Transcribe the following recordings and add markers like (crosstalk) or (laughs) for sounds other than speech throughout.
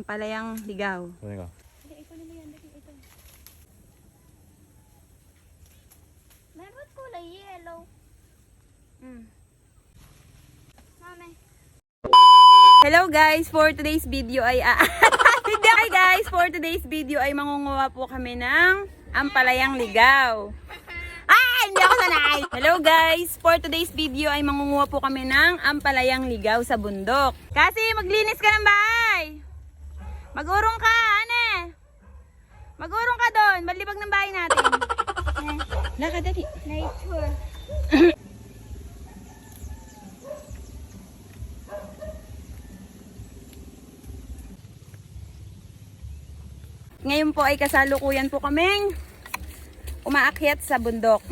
Ampalayang ligaw. Kunin ko. Meron kulay yellow. Mm. Mami. Hello guys, for today's video ay ah, (laughs) Hindi Hi guys, for today's video ay mangunguha po kami ng ampalayang ligaw. Ah, hindi ako sanay. Hello guys, for today's video ay mangunguha po kami ng ampalayang ligaw sa bundok. Kasi maglinis ka ng bahay. Magurong ka, ane. Magurong ka doon, malibag ng bahay natin. (laughs) Eh, Lakad dali. Nature. Ngayon po ay kasalukuyan po kaming umaakyat sa bundok.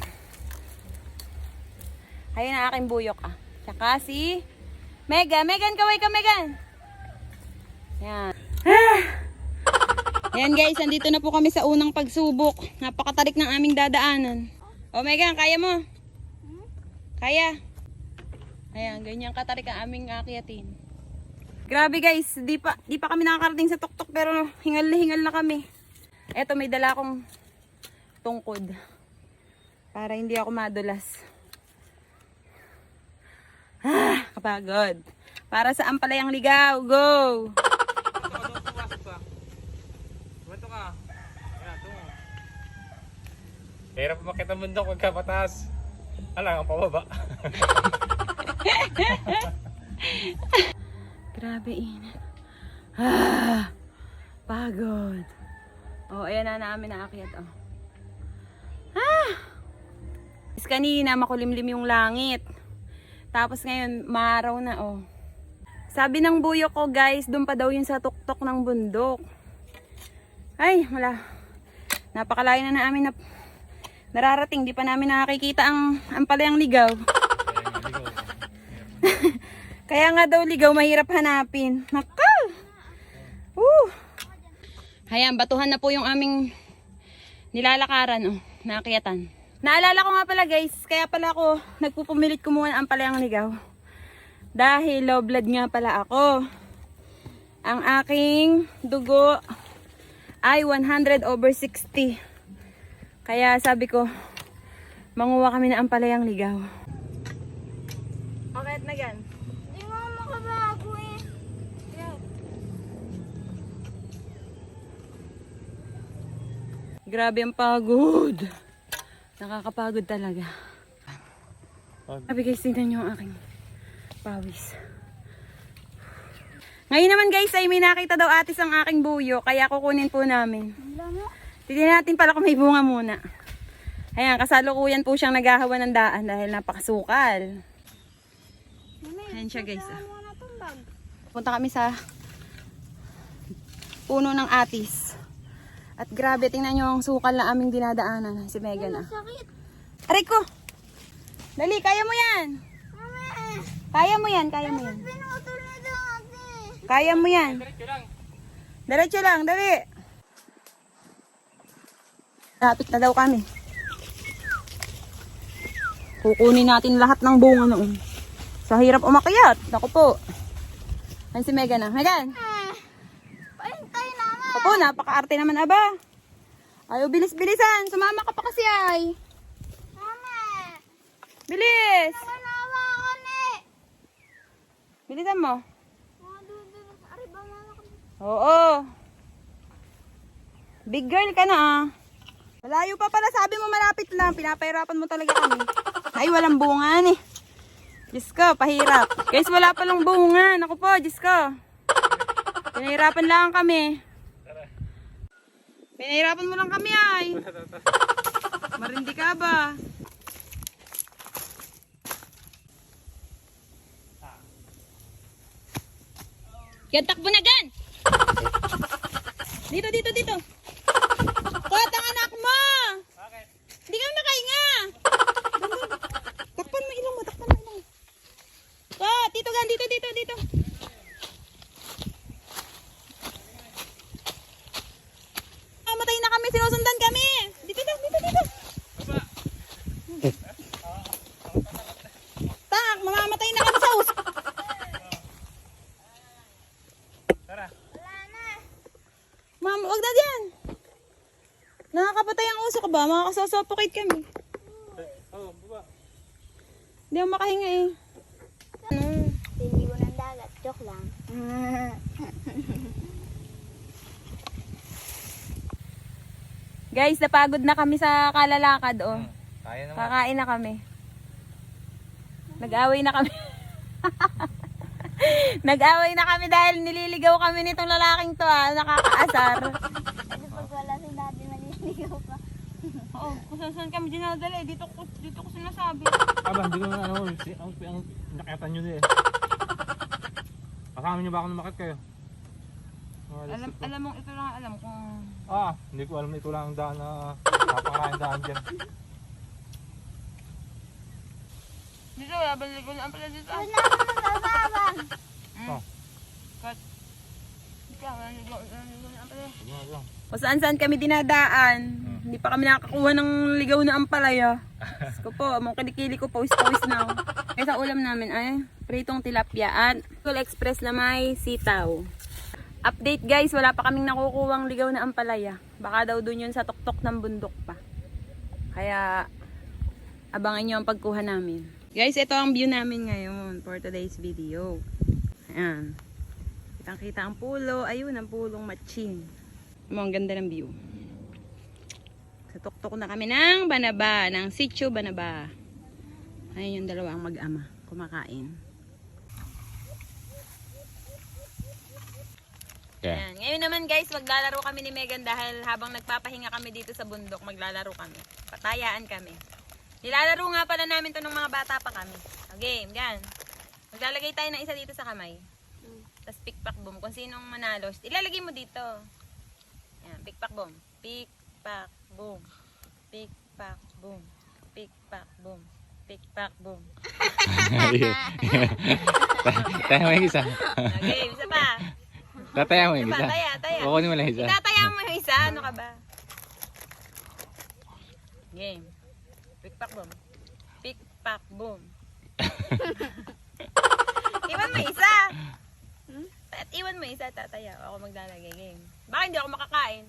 Ayun ang aking buyok ah. Tsaka si Mega. Megan, kaway ka Megan. Yan. Ah! Yan guys, andito na po kami sa unang pagsubok. Napakatarik ng aming dadaanan. O Megan, kaya mo? Kaya? Ayan, ganyan katarik ang aming akyatin. Grabe guys, di pa, di pa kami nakakarating sa tuktok pero hingal na hingal na kami. Eto may dala akong tungkod. Para hindi ako madulas. Ah, kapagod. Para sa ampalayang ligaw, go! Kwento ka. Ayan, tungo. Hirap makita bundok pagka pataas. Alam, ang pababa. (laughs) Grabe init. Ah, pagod. Oh, ayan na namin naakyat, oh. Ah! Is kanina makulimlim yung langit. Tapos ngayon, maaraw na, oh. Sabi ng buyo ko, guys, doon pa daw yun sa tuktok ng bundok. Ay, wala. Napakalayo na namin na nararating. Di pa namin nakakikita ang, ang palayang ligaw. (laughs) Kaya nga daw ligaw, mahirap hanapin. Naka! Woo! Hayan, batuhan na po yung aming nilalakaran, oh, naakyatan. Naalala ko nga pala guys, kaya pala ako nagpupumilit kumuha ng palayang ligaw. Dahil low blood nga pala ako. Ang aking dugo ay 100 over 60. Kaya sabi ko, manguha kami ng ampalayang ligaw. Okay, na gan. Hindi nga makabago eh. Grabe ang pagod. Nakakapagod talaga. Sabi guys, tingnan nyo ang aking pawis. Ngayon naman guys ay may nakita daw atis ang aking buyo kaya kukunin po namin. Alam mo? Titignan natin pala kung may bunga muna. Ayan, kasalukuyan po siyang naghahawa ng daan dahil napakasukal. Ayan siya guys. ah. Punta kami sa puno ng atis. At grabe, tingnan nyo ang sukal na aming dinadaanan. Si Megan ah. Sakit. Aray ko! Dali, kaya mo yan! Kaya mo yan, kaya mo yan. Kaya mo yan. Diretso lang. Diretso lang, dali. Lapit na daw kami. Kukunin natin lahat ng bunga noon. Sa hirap umakyat. Naku po. Ayan si Megan na. Megan! Pahintay naman. Opo, napaka-arte naman aba. Ayaw, bilis-bilisan. Sumama ka pa kasi ay. Mami! Bilis! Manawa ako ni. Bilisan mo. Mama. Oo. Big girl ka na ah. Malayo pa pala, sabi mo malapit lang. Pinapahirapan mo talaga kami. Ay, walang bunga ni. Diyos ko, pahirap. Guys, wala palang bunga. Naku po, Diyos ko. Pinahirapan lang kami. Pinahirapan mo lang kami ay. Marindi ka ba? Yan, takbo na gan! Dito, dito, dito. Kot ang anak mo! Bakit? Hindi ka makahinga! Takpan mo ilong mo, takpan mo ilong mo. Kot, dito gan, dito, dito, dito. Mamatay na kami, sinusundan kami. Dito, dito, dito, dito. Baba. Tak, mamamatay na kami sa us. Tara. Wala na. Ma'am, wag na diyan. Nakakapatay ang uso ka ba? Makakasuffocate kami. Oh, baba. Hindi ako makahinga eh. Ano? Hindi ko ng dagat. Joke lang. (laughs) Guys, napagod na kami sa kalalakad oh. Kaya naman. Kakain na kami. Nag-away na kami. (laughs) (laughs) Nag-away na kami dahil nililigaw kami nitong lalaking to ah. Nakakaasar. (laughs) Kasi pag wala si daddy, maliligaw pa. Oo, kung saan kami dinadala eh. Dito ko, dito ko sinasabi. Aba, hindi ko na ano, si, ang, ang nakatan nyo na eh. Kasama nyo ba ako numakit kayo? Oh, Alam, ko. alam mong ito lang alam kung... Ah, hindi ko alam ito lang ang daan na napakaraming daan dyan. Dito, wala ba ligo na pala dito? Doon nagbababan. Oh, lang. O saan saan kami dinadaan. Hindi pa kami nakakakuha ng ligaw na ampalaya. Ko po, among kilikili ko, pawis-pawis na ako. Kaya sa ulam namin ay pritong tilapia at Cool Express na may sitaw. Update guys, wala pa kaming nakukuhang ligaw na ampalaya. Baka daw dun yun sa tuktok ng bundok pa. Kaya abangan nyo ang pagkuha namin. Guys, ito ang view namin ngayon for today's video. Ayan. Kitang kita ang pulo. Ayun, ang pulong matching. Mo, ang ganda ng view. Sa tuktok na kami ng Banaba, ng Sitio Banaba. Ayun yung dalawang mag-ama, kumakain. Ayan. Ngayon naman guys, maglalaro kami ni Megan dahil habang nagpapahinga kami dito sa bundok, maglalaro kami. Patayaan kami. Nilalaro nga pala namin to ng mga bata pa kami. O, game, gan. Maglalagay tayo ng isa dito sa kamay. Tapos pick pack boom. Kung sinong manalo, ilalagay mo dito. Yan, pick pack boom. Pick pack boom. Pick pack boom. Pick pack boom. Pick pack boom. (laughs) Taya mo yung isa. Okay, isa pa. Tataya mo yung isa. taya, taya. Kukunin mo lang isa. Itataya mo yung isa. Ano ka ba? Game. Pack boom. Pick pack boom. (laughs) iwan mo isa. At iwan mo isa, tataya. Ako maglalagay. Game. Baka hindi ako makakain.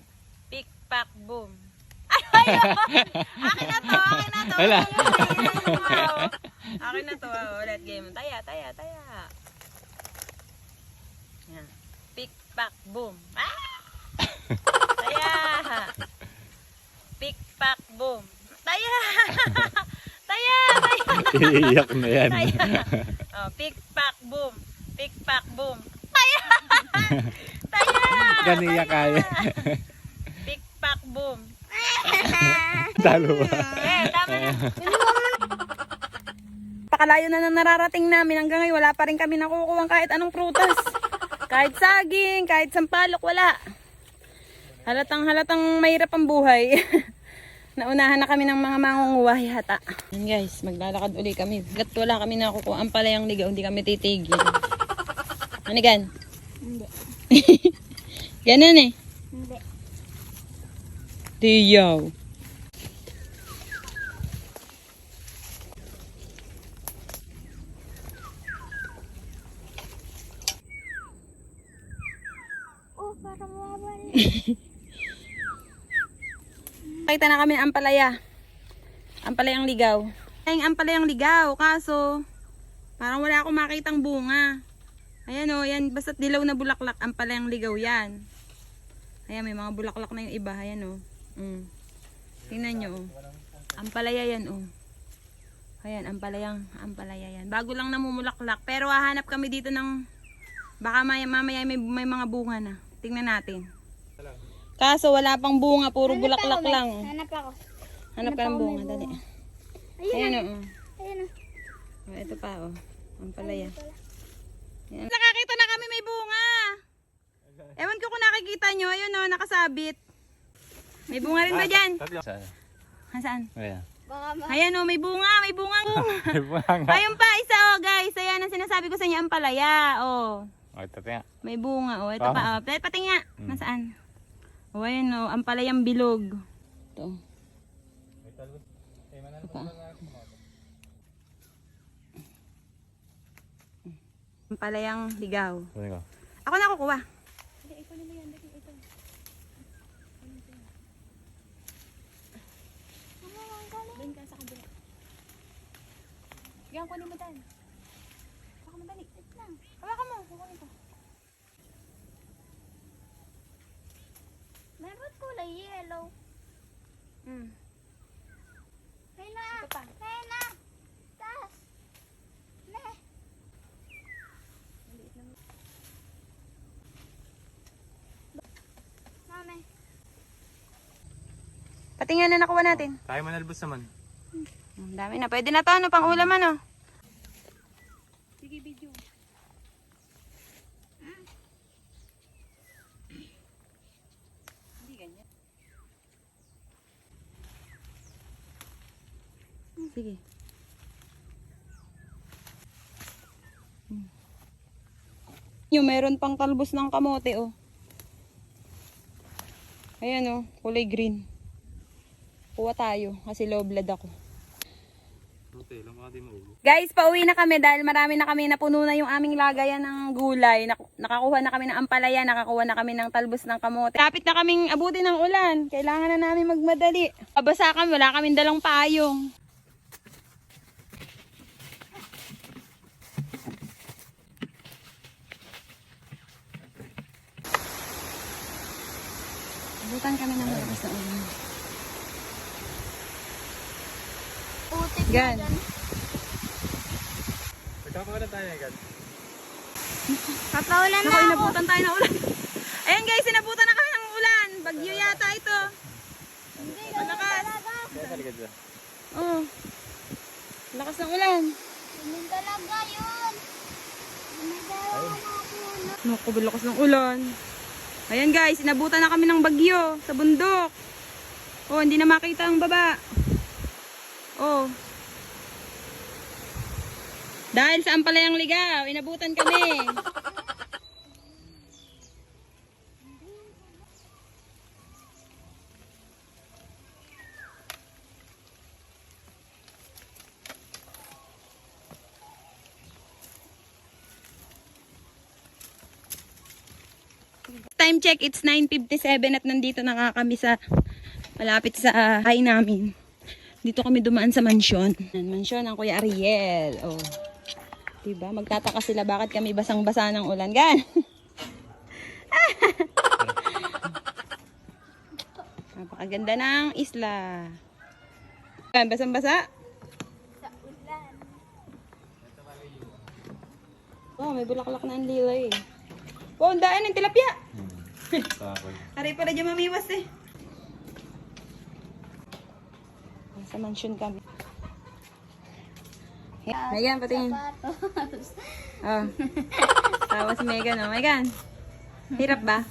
Pick pack boom. Ay, ayaw! (laughs) Akin na to, akin na to. Wala. Akin na to. Ulit game. Taya, taya, taya. Yan. Pick, pack, boom. Ah! (laughs) Taya! Pick, pack, boom. Taya! Taya! (laughs) Taya! Iiyak na yan. Taya! Oh, pick, pack, boom. Pick, pack, boom. Taya! (laughs) Taya! Ganiya kaya. (laughs) Pick, pack, boom. Talo ba? Eh, tama na. Pakalayo na nang nararating namin. Hanggang ngayon, wala pa rin kami nakukuha kahit anong prutas. Kahit saging, kahit sampalok, wala. Halatang halatang mahirap ang buhay. Naunahan na kami ng mga mangunguwahi hata. Yan guys, maglalakad uli kami. Gat wala kami nakukuha. Ang palayang ligaw, hindi kami titigil. Ano gan? Hindi. (laughs) Ganun eh. Hindi. Tiyaw. Oh, para mawawala. (laughs) Pakita na kami ng ampalaya. Ampalayang ligaw. Ay, ampalayang ligaw. Kaso, parang wala akong makitang bunga. Ayan o, yan. Basta't dilaw na bulaklak. Ampalayang ligaw yan. Ayan, may mga bulaklak na yung iba. Ayan o. Mm. Tingnan nyo o. Ampalaya yan o. Ayan, ampalayang, ampalaya yan. Bago lang namumulaklak. Pero hahanap kami dito ng, baka maya, mamaya may, may mga bunga na. Tingnan natin. Kaso wala pang bunga, puro bulaklak lang. Hanap ako. Hanap ka ng bunga, dali. Ayun Ayan na. o. oh. Ayun na. Oh, ito pa o. Ang palaya. Yan. Nakakita na kami may bunga. Ewan ko kung nakikita nyo. Ayun o, nakasabit. May bunga rin ba dyan? Saan? Saan? Ayan. Ayan o, may bunga. May bunga. (laughs) Bunga nga. Ayun pa, isa o guys. Ayan ang sinasabi ko sa inyo, ang palaya. O, O, ito nga. may bunga. O, ito Ah. pa o. Pwede pati nga. Nasaan? O ayan o, ang palayang bilog. Ito. Diba? Ang palayang ligaw. Ano Ako na kukuha. Doon ka sa kabila. Bigyan ko ni Madan. Baka madali. Wait lang. Hawakan mo. Kukunin ko. Meron kulay yellow. Hmm. Ayun na. Ito pa. Ayun na. Taas. Ne. Mami. Pati nga na nakuha natin. Tayo manalbos naman. Ang dami na. Pwede na to. Ano pang ulam ano? Sige, video. Hindi ganyan. Sige. Hmm. Yung meron pang talbos ng kamote oh. Ayan oh, kulay green. Kuha tayo kasi low blood ako. Guys, pauwi na kami dahil marami na kami napuno na yung aming lagayan ng gulay. Nak- nakakuha na kami ng ampalaya, nakakuha na kami ng talbos ng kamote. Kapit na kaming abuti ng ulan. Kailangan na namin magmadali. Abasa kami, wala kaming dalang payong. Abutan kami ng labas na ulan. Putik na Gan. dyan. Nagkakawalan tayo agad. Papaulan Naku, na ako. inabutan tayo ng ulan. (laughs) Ayan guys, inabutan na kami ng ulan. Bagyo yata ito. Hindi, Malakas. talaga. Kaya sa likod dyan. Oh. Lakas ng ulan. Ganun talaga yun. Gumagawa na ako. Naku, lakas ng ulan. Ayan guys, inabutan na kami ng bagyo sa bundok. Oh, hindi na makita ang baba. Oh. Dahil sa ampalayang ligaw, inabutan kami. Time check, it's 9.57 at nandito na nga kami sa malapit sa hay namin. Dito kami dumaan sa mansyon. Mansyon ng Kuya Ariel. Oh. Diba? Magtataka sila bakit kami basang-basa ng ulan. Gan! (laughs) Napakaganda ng isla. Gan, basang-basa? Sa ulan. Oh, may bulaklak na ang liway. Oh, ang daan ng tilapia. Tapos. Aray pala dyan mamiwas eh. Sa mansion kami. Megan, patingin. Sapatos. Oh. (laughs) Tawa si Megan, oh. Megan. Hirap ba?